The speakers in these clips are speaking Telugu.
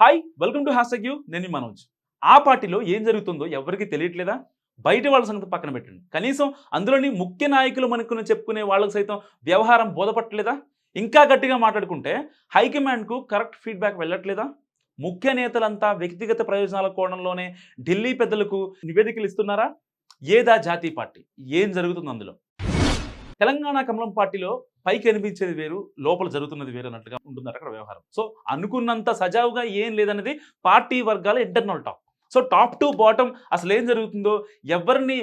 Hi welcome to hash you నేను మనోజ్. ఆ పార్టీలో ఏం జరుగుతుందో ఎవరికి తెలియట్లేదా? బయట వాళ్ళ సంగతి పక్కన పెట్టండి. కనీసం అందులోని ముఖ్య నాయకులు మనకుని చెప్పుకునే వాళ్ళకి సైతం వ్యవహారం బోధపట్టలేదా? ఇంకా గట్టిగా మాట్లాడుకుంటే హైకమాండ్కు కరెక్ట్ ఫీడ్బ్యాక్ వెళ్ళట్లేదా? ముఖ్య నేతలంతా వ్యక్తిగత ప్రయోజనాల కోణంలోనే ఢిల్లీ పెద్దలకు నివేదికలు ఇస్తున్నారా? ఏదా జాతీయ పార్టీ? ఏం జరుగుతుంది అందులో? తెలంగాణ కమలం పార్టీలో పైకి అనిపించేది వేరు లోపల జరుగుతున్నది వేరు అన్నట్టుగా ఉంటుంది అక్కడ వ్యవహారం. సో అనుకున్నంత సజావుగా ఏం లేదన్నది పార్టీ వర్గాల internal talk so top to bottom అసలు ఏం జరుగుతుందో ఎవరిని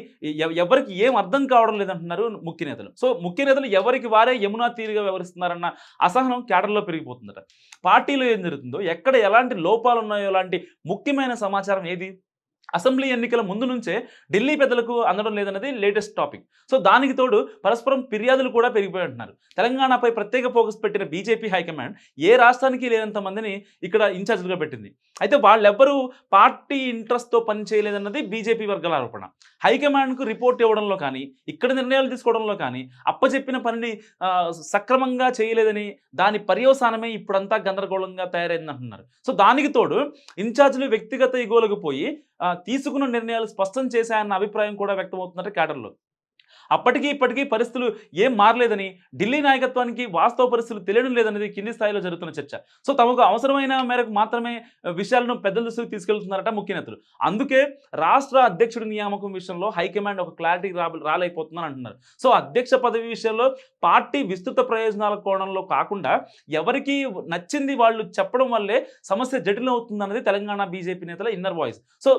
ఎవరికి ఏం అర్థం కావడం లేదంటున్నారు ముఖ్య నేతలు. సో ముఖ్య నేతలు ఎవరికి వారే యమునా తీరుగా వ్యవహరిస్తున్నారన్న అసహనం క్యాడర్లో పెరిగిపోతుందట. పార్టీలో ఏం జరుగుతుందో ఎక్కడ ఎలాంటి లోపాలు ఉన్నాయో లాంటి ముఖ్యమైన సమాచారం ఏది? అసెంబ్లీ ఎన్నికల ముందు నుంచే ఢిల్లీ పెద్దలకు అందడం లేదన్నది లేటెస్ట్ టాపిక్. సో దానికి తోడు పరస్పరం ఫిర్యాదులు కూడా పెరిగిపోయింటున్నారు తెలంగాణపై ప్రత్యేక ఫోకస్ పెట్టిన బీజేపీ హైకమాండ్ ఏ రాష్ట్రానికి లేనంత మందిని ఇక్కడ ఇన్ఛార్జ్గా పెట్టింది. అయితే వాళ్ళెవ్వరూ పార్టీ ఇంట్రెస్ట్తో పని చేయలేదన్నది బీజేపీ వర్గాల ఆరోపణ. హైకమాండ్కు రిపోర్ట్ ఇవ్వడంలో కానీ ఇక్కడ నిర్ణయాలు తీసుకోవడంలో కానీ అప్పచెప్పిన పనిని సక్రమంగా చేయలేదని దాని పర్యవసానమే ఇప్పుడంతా గందరగోళంగా తయారైంది అంటున్నారు సో దానికి తోడు ఇన్ఛార్జ్లు వ్యక్తిగత ఇగోలకు పోయి తీసుకున్న నిర్ణయాలు స్పష్టం చేశాయన్న అభిప్రాయం కూడా వ్యక్తమవుతుందట క్యాడర్లో. అప్పటికీ ఇప్పటికీ పరిస్థితులు ఏం మారలేదని ఢిల్లీ నాయకత్వానికి వాస్తవ పరిస్థితులు తెలియడం లేదనేది కింది స్థాయిలో జరుగుతున్న చర్చ. సో తమకు అవసరమైన మేరకు మాత్రమే విషయాలను పెద్దల దృష్టికి తీసుకెళ్తున్నారట ముఖ్య నేతలు. అందుకే రాష్ట్ర అధ్యక్షుడి నియామకం విషయంలో హైకమాండ్ ఒక క్లారిటీ రాలైపోతుందని రాలేకపోతుందని అంటున్నారు. సో అధ్యక్ష పదవి విషయంలో పార్టీ విస్తృత ప్రయోజనాల కోణంలో కాకుండా ఎవరికి నచ్చింది వాళ్ళు చెప్పడం వల్లే సమస్య జటిలం అవుతుందన్నది తెలంగాణ బీజేపీ నేతల inner voice. So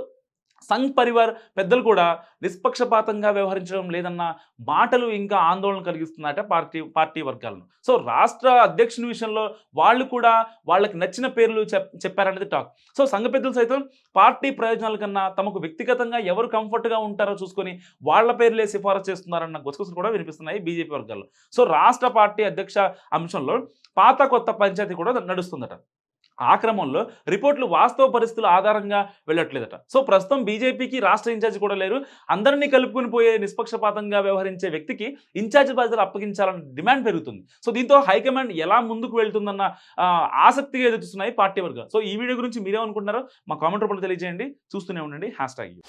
Sangh Parivar పెద్దలు కూడా నిష్పక్షపాతంగా వ్యవహరించడం లేదన్న మాటలు ఇంకా ఆందోళన కలిగిస్తున్నాయట పార్టీ పార్టీ వర్గాలను. సో రాష్ట్ర అధ్యక్షుని విషయంలో వాళ్ళు కూడా వాళ్ళకి నచ్చిన పేర్లు చెప్ చెప్పారనేది టాక్. సో సంఘ పెద్దలు సైతం పార్టీ ప్రయోజనాల కన్నా తమకు వ్యక్తిగతంగా ఎవరు కంఫర్ట్గా ఉంటారో చూసుకొని వాళ్ళ పేర్లే సిఫారసు చేస్తున్నారన్న గుసగుసలు కూడా వినిపిస్తున్నాయి బీజేపీ వర్గాల్లో. సో రాష్ట్ర పార్టీ అధ్యక్ష అంశంలో పాత కొత్త పంచాయతీ కూడా నడుస్తుందట. ఆ క్రమంలో రిపోర్ట్లు వాస్తవ పరిస్థితుల ఆధారంగా వెళ్ళట్లేదట. సో ప్రస్తుతం బీజేపీకి రాష్ట్ర ఇన్ఛార్జ్ కూడా లేరు. అందరినీ కలుపుకుని పోయే నిష్పక్షపాతంగా వ్యవహరించే వ్యక్తికి ఇన్ఛార్జ్ బాధ్యతలు అప్పగించాలన్న డిమాండ్ పెరుగుతుంది. సో దీంతో హైకమాండ్ ఎలా ముందుకు వెళ్తుందన్న ఆసక్తిగా ఎదుగుతున్నాయి పార్టీ వర్గాలు. సో ఈ వీడియో గురించి మీరేమనుకుంటున్నారో మా కామెంట్ రూపంలో తెలియజేయండి. చూస్తూనే ఉండండి. Hash tag